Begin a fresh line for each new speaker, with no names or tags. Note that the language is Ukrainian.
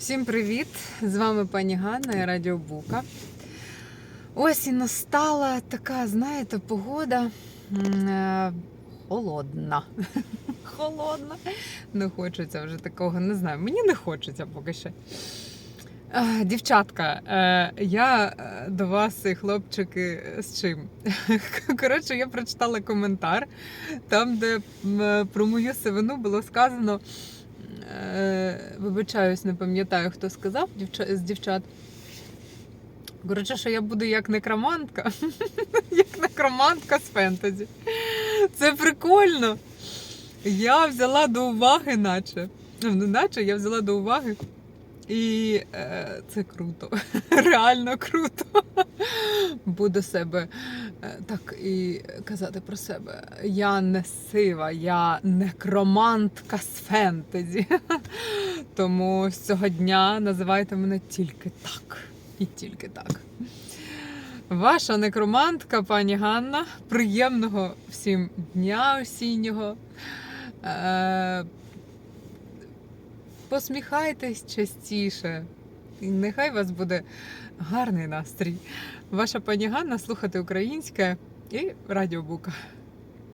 Всім привіт! З вами пані Ганна і Радіо Бука. Ось і настала така, знаєте, погода е, холодна. Холодна. Не хочеться вже такого, не знаю. Мені не хочеться поки що. Е, Дівчатка, е, я до вас, і хлопчики, з чим? Коротше, я прочитала коментар, там, де про мою сивину було сказано. Вибачаюсь, не пам'ятаю, хто сказав дівча- з дівчат. Коротше, що я буду як некромантка. як некромантка з фентезі. Це прикольно. Я взяла до уваги, наче. Ну, наче, я взяла до уваги. І е, це круто. Реально круто. Буду себе е, так і казати про себе. Я не сива, я некромантка з фентезі. Тому з цього дня називайте мене тільки так. І тільки так. Ваша некромантка, пані Ганна. Приємного всім дня осіннього. Е, посміхайтесь частіше. І нехай у вас буде гарний настрій. Ваша пані Ганна слухати українське і радіобука.